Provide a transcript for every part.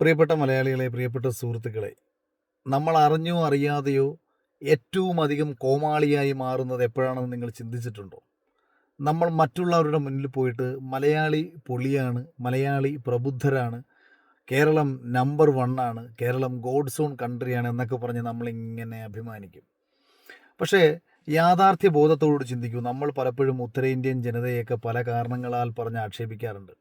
പ്രിയപ്പെട്ട മലയാളികളെ പ്രിയപ്പെട്ട സുഹൃത്തുക്കളെ നമ്മൾ അറിഞ്ഞോ അറിയാതെയോ ഏറ്റവും അധികം കോമാളിയായി മാറുന്നത് എപ്പോഴാണെന്ന് നിങ്ങൾ ചിന്തിച്ചിട്ടുണ്ടോ? നമ്മൾ മറ്റുള്ളവരുടെ മുന്നിൽ പോയിട്ട് മലയാളി പൊളിയാണ് മലയാളി പ്രബുദ്ധരാണ് കേരളം നമ്പർ ആണ് കേരളം ഗോഡ് സോൺ കൺട്രിയാണ് എന്നൊക്കെ പറഞ്ഞ് നമ്മളിങ്ങനെ അഭിമാനിക്കും. പക്ഷേ യാഥാർത്ഥ്യ ബോധത്തോട് ചിന്തിക്കൂ നമ്മൾ പലപ്പോഴും ഉത്തരേന്ത്യൻ ജനതയൊക്കെ പല കാരണങ്ങളാൽ പറഞ്ഞ് ആക്ഷേപിക്കാറുണ്ട്.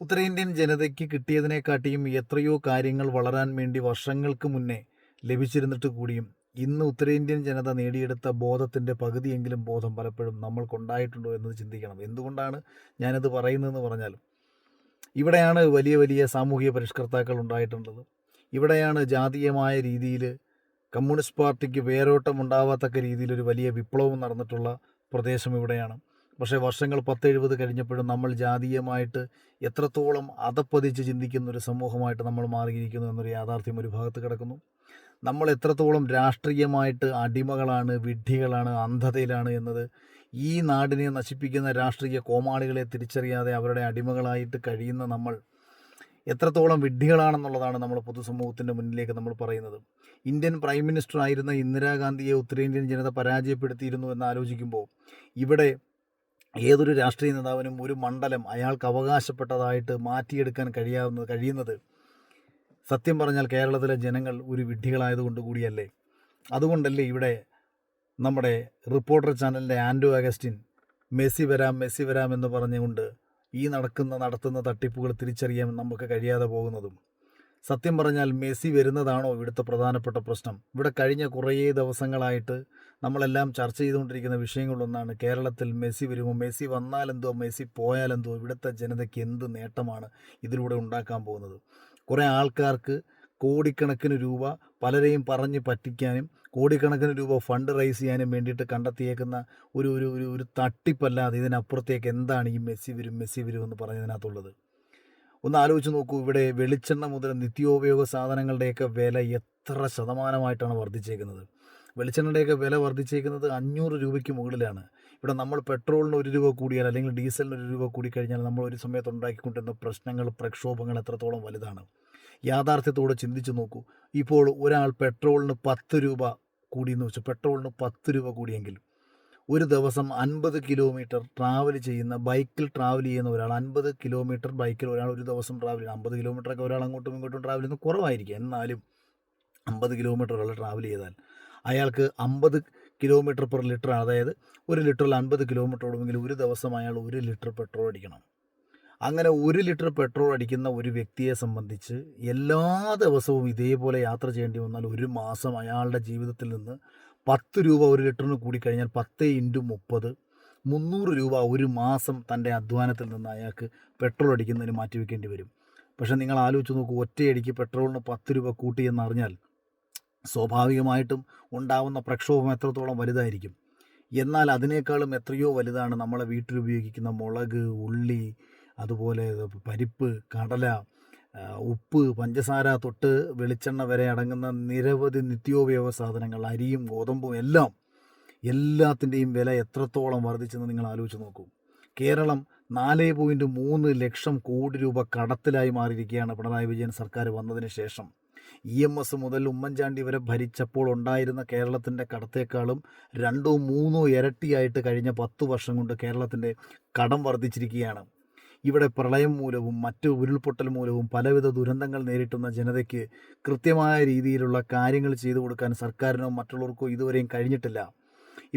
ഉത്തരേന്ത്യൻ ജനതയ്ക്ക് കിട്ടിയതിനെക്കാട്ടിയും എത്രയോ കാര്യങ്ങൾ വളരാൻ വേണ്ടി വർഷങ്ങൾക്ക് മുന്നേ ലഭിച്ചിരുന്നിട്ട് കൂടിയും ഇന്ന് ഉത്തരേന്ത്യൻ ജനത നേടിയെടുത്ത ബോധത്തിന്റെ പകുതിയെങ്കിലും ബോധം പലപ്പോഴും നമ്മൾക്കുണ്ടായിട്ടുണ്ടോ എന്ന് ചിന്തിക്കണം. എന്തുകൊണ്ടാണ് ഞാനത് പറയുന്നതെന്ന് പറഞ്ഞാൽ ഇവിടെയാണ് വലിയ വലിയ സാമൂഹിക പരിഷ്കർത്താക്കൾ ഉണ്ടായിട്ടുള്ളത്. ഇവിടെയാണ് ജാതീയമായ രീതിയിൽ കമ്മ്യൂണിസ്റ്റ് പാർട്ടിക്ക് വേരോട്ടം ഉണ്ടാവാത്തക്ക രീതിയിൽ ഒരു വലിയ വിപ്ലവം നടന്നിട്ടുള്ള പ്രദേശം ഇവിടെയാണ്. പക്ഷേ വർഷങ്ങൾ പത്തെഴുപത് കഴിഞ്ഞപ്പോഴും നമ്മൾ ജാതീയമായിട്ട് എത്രത്തോളം അതപ്പതിച്ച് ചിന്തിക്കുന്ന ഒരു സമൂഹമായിട്ട് നമ്മൾ മാറിയിരിക്കുന്നു എന്നൊരു യാഥാർത്ഥ്യം ഒരു ഭാഗത്ത് കിടക്കുന്നു. നമ്മൾ എത്രത്തോളം രാഷ്ട്രീയമായിട്ട് അടിമകളാണ് വിഡ്ഢികളാണ് അന്ധതയിലാണ് എന്നത് ഈ നാടിനെ നശിപ്പിക്കുന്ന രാഷ്ട്രീയ കോമാളികളെ തിരിച്ചറിയാതെ അവരുടെ അടിമകളായിട്ട് കഴിയുന്ന നമ്മൾ എത്രത്തോളം വിഡ്ഢികളാണെന്നുള്ളതാണ് നമ്മൾ പൊതുസമൂഹത്തിന്റെ മുന്നിലേക്ക് നമ്മൾ പറയുന്നത്. ഇന്ത്യൻ പ്രൈം മിനിസ്റ്റർ ആയിരുന്ന ഇന്ദിരാഗാന്ധിയെ ഉത്തരേന്ത്യൻ ജനത പരാജയപ്പെടുത്തിയിരുന്നു എന്ന് ആലോചിക്കുമ്പോൾ ഇവിടെ ഏതൊരു രാഷ്ട്രീയ നേതാവിനും ഒരു മണ്ഡലം അയാൾക്ക് അവകാശപ്പെട്ടതായിട്ട് മാറ്റിയെടുക്കാൻ കഴിയാവുന്ന കഴിയുന്നത് സത്യം പറഞ്ഞാൽ കേരളത്തിലെ ജനങ്ങൾ ഒരു വിഡ്ഢികളായതുകൊണ്ട് കൂടിയല്ലേ. അതുകൊണ്ടല്ലേ ഇവിടെ നമ്മുടെ റിപ്പോർട്ടർ ചാനലിന്റെ ആൻഡോ അഗസ്റ്റിൻ മെസ്സി വരാം മെസ്സി വരാം എന്ന് പറഞ്ഞുകൊണ്ട് ഈ നടക്കുന്ന നടത്തുന്ന തട്ടിപ്പുകൾ തിരിച്ചറിയാൻ നമുക്ക് കഴിയാതെ പോകുന്നതും സത്യം പറഞ്ഞാൽ മെസ്സി വരുന്നതാണോ ഇവിടുത്തെ പ്രധാനപ്പെട്ട പ്രശ്നം? ഇവിടെ കഴിഞ്ഞ കുറേ ദിവസങ്ങളായിട്ട് നമ്മളെല്ലാം ചർച്ച ചെയ്തുകൊണ്ടിരിക്കുന്ന വിഷയങ്ങളൊന്നാണ് കേരളത്തിൽ മെസ്സി വരുമോ? മെസ്സി വന്നാലെന്തോ? മെസ്സി പോയാലെന്തോ? ഇവിടുത്തെ ജനതയ്ക്ക് എന്ത് നേട്ടമാണ് ഇതിലൂടെ ഉണ്ടാക്കാൻ പോകുന്നത്? കുറേ ആൾക്കാർക്ക് കോടിക്കണക്കിന് രൂപ പലരെയും പറഞ്ഞ് പറ്റിക്കാനും കോടിക്കണക്കിന് രൂപ ഫണ്ട് റൈസ് ചെയ്യാനും വേണ്ടിയിട്ട് കണ്ടെത്തിയേക്കുന്ന ഒരു ഒരു ഒരു തട്ടിപ്പല്ലാതെ ഇതിനപ്പുറത്തേക്ക് എന്താണ് ഈ മെസ്സി വരും മെസ്സി വരും എന്ന് പറഞ്ഞതിനകത്തുള്ളത്? ഒന്ന് ആലോചിച്ച് നോക്കൂ ഇവിടെ വെളിച്ചെണ്ണ മുതൽ നിത്യോപയോഗ സാധനങ്ങളുടെയൊക്കെ വില എത്ര ശതമാനമായിട്ടാണ് വർദ്ധിച്ചേക്കുന്നത്? വെളിച്ചെണ്ണയുടെയൊക്കെ വില വർദ്ധിച്ചേക്കുന്നത് അഞ്ഞൂറ് രൂപയ്ക്ക് മുകളിലാണ്. ഇവിടെ നമ്മൾ പെട്രോളിന് ഒരു രൂപ കൂടിയാൽ അല്ലെങ്കിൽ ഡീസലിന് ഒരു രൂപ കൂടി കഴിഞ്ഞാൽ നമ്മൾ ഒരു സമയത്ത് ഉണ്ടാക്കിക്കൊണ്ടിരുന്ന പ്രശ്നങ്ങൾ പ്രക്ഷോഭങ്ങൾ എത്രത്തോളം വലുതാണ്? യാഥാർത്ഥ്യത്തോടെ ചിന്തിച്ചു നോക്കൂ. ഇപ്പോൾ ഒരാൾ പെട്രോളിന് പത്ത് രൂപ കൂടിയെന്ന് വെച്ചു പെട്രോളിന് പത്ത് രൂപ കൂടിയെങ്കിൽ ഒരു ദിവസം അൻപത് കിലോമീറ്റർ ട്രാവൽ ചെയ്യുന്ന ബൈക്കിൽ ട്രാവൽ ചെയ്യുന്ന ഒരാൾ അൻപത് കിലോമീറ്റർ ബൈക്കിൽ ഒരാൾ ഒരു ദിവസം ട്രാവൽ ചെയ്യുന്ന അമ്പത് കിലോമീറ്ററൊക്കെ ഒരാൾ അങ്ങോട്ടും ഇങ്ങോട്ടും ട്രാവൽ ചെയ്യുന്നത് കുറവായിരിക്കും. എന്നാലും അമ്പത് കിലോമീറ്റർ ഒരാൾ ട്രാവൽ ചെയ്താൽ അയാൾക്ക് അമ്പത് കിലോമീറ്റർ പെർ ലിറ്റർ അതായത് ഒരു ലിറ്ററിൽ അൻപത് കിലോമീറ്റർ ഓടുമെങ്കിൽ ഒരു ദിവസം അയാൾ ഒരു ലിറ്റർ പെട്രോൾ അടിക്കണം. അങ്ങനെ ഒരു ലിറ്റർ പെട്രോൾ അടിക്കുന്ന ഒരു വ്യക്തിയെ സംബന്ധിച്ച് എല്ലാ ദിവസവും ഇതേപോലെ യാത്ര ചെയ്യേണ്ടി വന്നാൽ ഒരു മാസം അയാളുടെ ജീവിതത്തിൽ നിന്ന് പത്ത് രൂപ ഒരു ലിറ്ററിന് കൂടിക്കഴിഞ്ഞാൽ പത്ത് ഇന്റു മുപ്പത്. മുന്നൂറ് രൂപ ഒരു മാസം തന്റെ അധ്വാനത്തിൽ നിന്ന് അയാൾക്ക് പെട്രോൾ അടിക്കുന്നതിന് മാറ്റിവെക്കേണ്ടി വരും. പക്ഷേ നിങ്ങൾ ആലോചിച്ച് നോക്കൂ ഒറ്റയടിക്ക് പെട്രോളിന് പത്ത് രൂപ കൂട്ടി എന്നറിഞ്ഞാൽ സ്വാഭാവികമായിട്ടും ഉണ്ടാവുന്ന പ്രക്ഷോഭം എത്രത്തോളം വലുതായിരിക്കും. എന്നാൽ അതിനേക്കാളും എത്രയോ വലുതാണ് നമ്മളെ വീട്ടിൽ ഉപയോഗിക്കുന്ന മുളക് ഉള്ളി അതുപോലെ പരിപ്പ് കടല ഉപ്പ് പഞ്ചസാര തൊട്ട് വെളിച്ചെണ്ണ വരെ അടങ്ങുന്ന നിരവധി നിത്യോപയോഗ സാധനങ്ങൾ അരിയും ഗോതമ്പും എല്ലാം എല്ലാത്തിന്റെയും വില എത്രത്തോളം വർദ്ധിച്ചെന്ന് നിങ്ങൾ ആലോചിച്ച് നോക്കൂ. കേരളം നാല് പോയിന്റ് മൂന്ന് ലക്ഷം കോടി രൂപ കടത്തിലായി മാറിയിരിക്കുകയാണ് പിണറായി വിജയൻ സർക്കാർ വന്നതിന് ശേഷം. ഇ എം എസ് മുതൽ ഉമ്മൻചാണ്ടി വരെ ഭരിച്ചപ്പോൾ ഉണ്ടായിരുന്ന കേരളത്തിന്റെ കടത്തേക്കാളും രണ്ടോ മൂന്നോ ഇരട്ടിയായിട്ട് കഴിഞ്ഞ പത്ത് വർഷം കൊണ്ട് കേരളത്തിന്റെ കടം വർദ്ധിച്ചിരിക്കുകയാണ്. ഇവിടെ പ്രളയം മൂലവും മറ്റ് ഉരുൾപൊട്ടൽ മൂലവും പലവിധ ദുരന്തങ്ങൾ നേരിട്ടുന്ന ജനതയ്ക്ക് കൃത്യമായ രീതിയിലുള്ള കാര്യങ്ങൾ ചെയ്തു കൊടുക്കാൻ സർക്കാരിനോ മറ്റുള്ളവർക്കോ ഇതുവരെയും കഴിഞ്ഞിട്ടില്ല.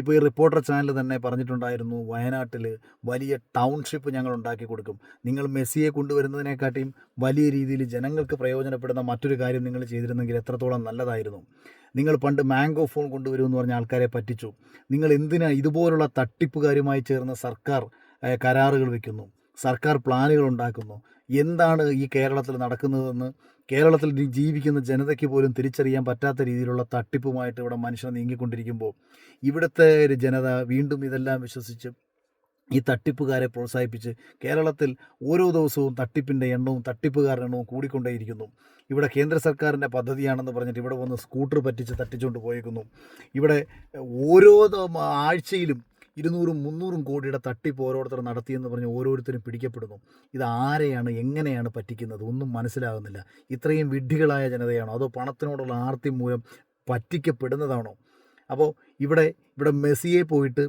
ഇപ്പോൾ ഈ റിപ്പോർട്ടർ ചാനൽ തന്നെ പറഞ്ഞിട്ടുണ്ടായിരുന്നു വയനാട്ടിൽ വലിയ ടൗൺഷിപ്പ് ഞങ്ങൾ ഉണ്ടാക്കി കൊടുക്കും. നിങ്ങൾ മെസ്സിയെ കൊണ്ടുവരുന്നതിനെക്കാട്ടിയും വലിയ രീതിയിൽ ജനങ്ങൾക്ക് പ്രയോജനപ്പെടുന്ന മറ്റൊരു കാര്യം നിങ്ങൾ ചെയ്തിരുന്നെങ്കിൽ എത്രത്തോളം നല്ലതായിരുന്നു. നിങ്ങൾ പണ്ട് മാംഗോ ഫോൺ കൊണ്ടുവരുമെന്ന് പറഞ്ഞ ആൾക്കാരെ പറ്റിച്ചു. നിങ്ങൾ എന്തിനാ ഇതുപോലുള്ള തട്ടിപ്പുകാരുമായി ചേർന്ന് സർക്കാർ കരാറുകൾ വെക്കുന്നു? സർക്കാർ പ്ലാനുകൾ ഉണ്ടാക്കുന്നു എന്താണ് ഈ കേരളത്തിൽ നടക്കുന്നതെന്ന്? കേരളത്തിൽ ജീവിക്കുന്ന ജനതയ്ക്ക് പോലും തിരിച്ചറിയാൻ പറ്റാത്ത രീതിയിലുള്ള തട്ടിപ്പുമായിട്ട് ഇവിടെ മനുഷ്യർ നീങ്ങിക്കൊണ്ടിരിക്കുമ്പോൾ ഇവിടുത്തെ ഒരു ജനത വീണ്ടും ഇതെല്ലാം വിശ്വസിച്ച് ഈ തട്ടിപ്പുകാരെ പ്രോത്സാഹിപ്പിച്ച് കേരളത്തിൽ ഓരോ ദിവസവും തട്ടിപ്പിന്റെ എണ്ണവും തട്ടിപ്പുകാരുടെ എണ്ണവും കൂടിക്കൊണ്ടേയിരിക്കുന്നു. ഇവിടെ കേന്ദ്ര സർക്കാരിന്റെ പദ്ധതിയാണെന്ന് പറഞ്ഞിട്ട് ഇവിടെ വന്ന് സ്കൂട്ടർ പറ്റിച്ച് തട്ടിച്ചുകൊണ്ട് പോയേക്കുന്നു. ഇവിടെ ഓരോ ആഴ്ചയിലും ഇരുന്നൂറും മുന്നൂറും കോടിയുടെ തട്ടിപ്പ് ഓരോരുത്തർ നടത്തിയെന്ന് പറഞ്ഞ് ഓരോരുത്തരും പിടിക്കപ്പെടുന്നു. ഇത് ആരെയാണ് എങ്ങനെയാണ് പറ്റിക്കുന്നത്? ഒന്നും മനസ്സിലാകുന്നില്ല. ഇത്രയും വിഡ്ഢികളായ ജനതയാണോ? അതോ പണത്തിനോടുള്ള ആർത്തി മൂലം പറ്റിക്കപ്പെടുന്നതാണോ? അപ്പോൾ ഇവിടെ ഇവിടെ മെസ്സിയെ പോയിട്ട്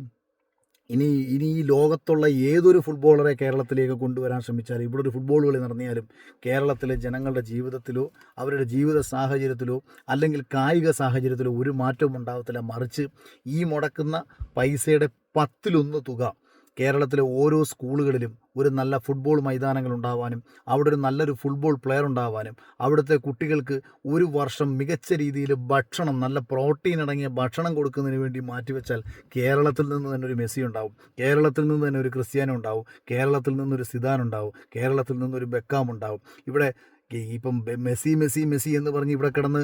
ഇനി ഇനി ഈ ലോകത്തുള്ള ഏതൊരു ഫുട്ബോളറെ കേരളത്തിലേക്ക് കൊണ്ടുവരാൻ ശ്രമിച്ചാലും ഇവിടെ ഒരു ഫുട്ബോൾ കളി നടന്നിയാലും കേരളത്തിലെ ജനങ്ങളുടെ ജീവിതത്തിലോ അവരുടെ ജീവിത സാഹചര്യത്തിലോ അല്ലെങ്കിൽ കായിക സാഹചര്യത്തിലോ ഒരു മാറ്റവും ഉണ്ടാകത്തില്ല മറിച്ച് ഈ മുടക്കുന്ന പൈസയുടെ പത്തിലൊന്ന് തുക. കേരളത്തിലെ ഓരോ സ്കൂളുകളിലും ഒരു നല്ല ഫുട്ബോൾ മൈതാനങ്ങൾ ഉണ്ടാവാനും അവിടെ ഒരു നല്ലൊരു ഫുട്ബോൾ പ്ലെയർ ഉണ്ടാവാനും അവിടുത്തെ കുട്ടികൾക്ക് ഒരു വർഷം മികച്ച രീതിയിൽ ഭക്ഷണം നല്ല പ്രോട്ടീൻ അടങ്ങിയ ഭക്ഷണം കൊടുക്കുന്നതിന് വേണ്ടി മാറ്റിവെച്ചാൽ കേരളത്തിൽ നിന്ന് തന്നെ ഒരു മെസ്സി ഉണ്ടാവും. കേരളത്തിൽ നിന്ന് തന്നെ ഒരു ക്രിസ്ത്യാനോ ഉണ്ടാവും. കേരളത്തിൽ നിന്നൊരു സിദാൻ ഉണ്ടാവും. കേരളത്തിൽ നിന്നൊരു ബെക്കാം ഉണ്ടാവും. ഇവിടെ ഇപ്പം മെസ്സി മെസ്സി മെസ്സി എന്ന് പറഞ്ഞ് ഇവിടെ കിടന്ന്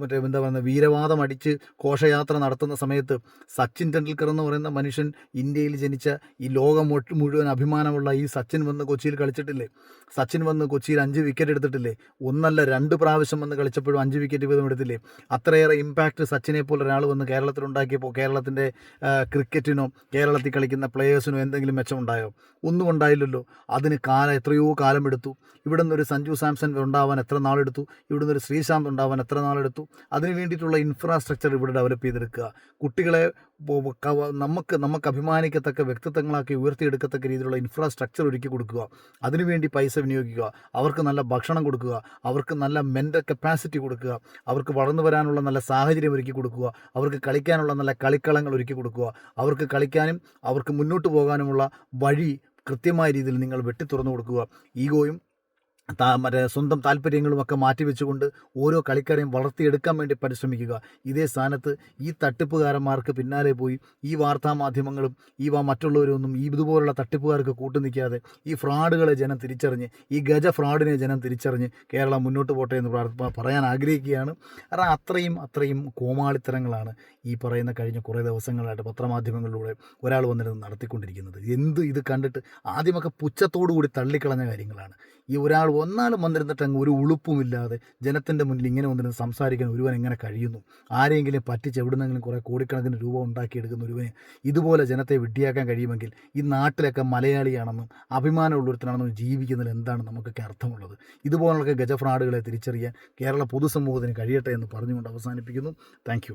മറ്റേ എന്താ പറയുക വീരവാദം അടിച്ച് ഘോഷയാത്ര നടത്തുന്ന സമയത്ത് സച്ചിൻ ടെണ്ടുൽക്കർ എന്ന് പറയുന്ന മനുഷ്യൻ ഇന്ത്യയിൽ ജനിച്ച ഈ ലോകം മുഴുവൻ അഭിമാനമുള്ള ഈ സച്ചിൻ വന്ന് കൊച്ചിയിൽ കളിച്ചിട്ടില്ലേ? സച്ചിൻ വന്ന് കൊച്ചിയിൽ അഞ്ച് വിക്കറ്റ് എടുത്തിട്ടില്ലേ? ഒന്നല്ല രണ്ട് പ്രാവശ്യം വന്ന് കളിച്ചപ്പോഴും അഞ്ച് വിക്കറ്റ് വീതം എടുത്തില്ലേ? അത്രയേറെ ഇമ്പാക്റ്റ് സച്ചിനെ പോലെ ഒരാൾ വന്ന് കേരളത്തിൽ ഉണ്ടാക്കിയപ്പോൾ കേരളത്തിന്റെ ക്രിക്കറ്റിനോ കേരളത്തിൽ കളിക്കുന്ന പ്ലേയേഴ്സിനോ എന്തെങ്കിലും മെച്ചമുണ്ടായോ? ഒന്നും ഉണ്ടായില്ലല്ലോ. അതിന് കാലം എത്രയോ കാലം എടുത്തു ഇവിടെ സഞ്ജു സാംസൺ ഉണ്ടാവാൻ എത്ര നാളെടുത്തു? ഇവിടുന്ന് ഒരു ശ്രീശാന്ത് ഉണ്ടാവാൻ എത്ര നാളെടുത്തു? അതിന് വേണ്ടിയിട്ടുള്ള ഇൻഫ്രാസ്ട്രക്ചർ ഇവിടെ ഡെവലപ്പ് ചെയ്തെടുക്കുക. കുട്ടികളെ നമുക്ക് നമുക്ക് അഭിമാനിക്കത്തക്ക വ്യക്തിത്വങ്ങളാക്കി ഉയർത്തിയെടുക്കത്തക്ക രീതിയിലുള്ള ഇൻഫ്രാസ്ട്രക്ചർ ഒരുക്കി കൊടുക്കുക. അതിനുവേണ്ടി പൈസ വിനിയോഗിക്കുക. അവർക്ക് നല്ല ഭക്ഷണം കൊടുക്കുക. അവർക്ക് നല്ല മെന്റൽ കപ്പാസിറ്റി കൊടുക്കുക. അവർക്ക് വളർന്നു വരാനുള്ള നല്ല സാഹചര്യം ഒരുക്കി കൊടുക്കുക. അവർക്ക് കളിക്കാനുള്ള നല്ല കളിക്കളങ്ങൾ ഒരുക്കി കൊടുക്കുക. അവർക്ക് കളിക്കാനും അവർക്ക് മുന്നോട്ട് പോകാനുമുള്ള വഴി കൃത്യമായ രീതിയിൽ നിങ്ങൾ വെട്ടി തുറന്നു കൊടുക്കുക. ഈഗോയും മറ്റേ സ്വന്തം താല്പര്യങ്ങളും ഒക്കെ മാറ്റിവെച്ചുകൊണ്ട് ഓരോ കളിക്കാരെയും വളർത്തിയെടുക്കാൻ വേണ്ടി പരിശ്രമിക്കുക. ഇതേ സ്ഥാനത്ത് ഈ തട്ടിപ്പുകാരന്മാർക്ക് പിന്നാലെ പോയി ഈ വാർത്താ മാധ്യമങ്ങളും ഈ മറ്റുള്ളവരൊന്നും ഈ ഇതുപോലുള്ള തട്ടിപ്പുകാർക്ക് കൂട്ടു നിൽക്കാതെ ഈ ഫ്രോഡുകളെ ജനം തിരിച്ചറിഞ്ഞ് ഈ ഗജ ഫ്രോഡിനെ ജനം തിരിച്ചറിഞ്ഞ് കേരളം മുന്നോട്ട് പോട്ടെ എന്ന് പറയാൻ ആഗ്രഹിക്കുകയാണ്. കാരണം അത്രയും അത്രയും കോമാളിത്തരങ്ങളാണ് ഈ പറയുന്ന കഴിഞ്ഞ കുറേ ദിവസങ്ങളായിട്ട് പത്രമാധ്യമങ്ങളിലൂടെ ഒരാൾ വന്നിരുന്ന് നടത്തിക്കൊണ്ടിരിക്കുന്നത്. എന്ത് ഇത് കണ്ടിട്ട് ആദ്യമൊക്കെ പുച്ഛത്തോടു കൂടി തള്ളിക്കളഞ്ഞ കാര്യങ്ങളാണ്. ഈ ഒരാൾ ഒന്നാളും വന്നിരുന്നിട്ട് അങ്ങ് ഒരു ഉളുപ്പുമില്ലാതെ ജനത്തിന്റെ മുന്നിൽ ഇങ്ങനെ വന്നിരുന്ന് സംസാരിക്കാൻ ഒരുവൻ എങ്ങനെ കഴിയുന്നു? ആരെങ്കിലും പറ്റിച്ച് എവിടുന്നെങ്കിലും കുറേ കോടിക്കണക്കിന് രൂപ ഉണ്ടാക്കിയെടുക്കുന്ന ഒരുവന് ഇതുപോലെ ജനത്തെ വിഡ്ഢിയാക്കാൻ കഴിയുമെങ്കിൽ ഈ നാട്ടിലൊക്കെ മലയാളിയാണെന്നും അഭിമാനമുള്ളൊരുത്തനാണെന്നും ജീവിക്കുന്നതിൽ എന്താണ് നമുക്കൊക്കെ അർത്ഥമുള്ളത്? ഇതുപോലുള്ള ഗജഫ്രാഡുകളെ തിരിച്ചറിയാൻ കേരള പൊതുസമൂഹത്തിന് കഴിയട്ടെ എന്ന് പറഞ്ഞുകൊണ്ട് അവസാനിപ്പിക്കുന്നു. താങ്ക്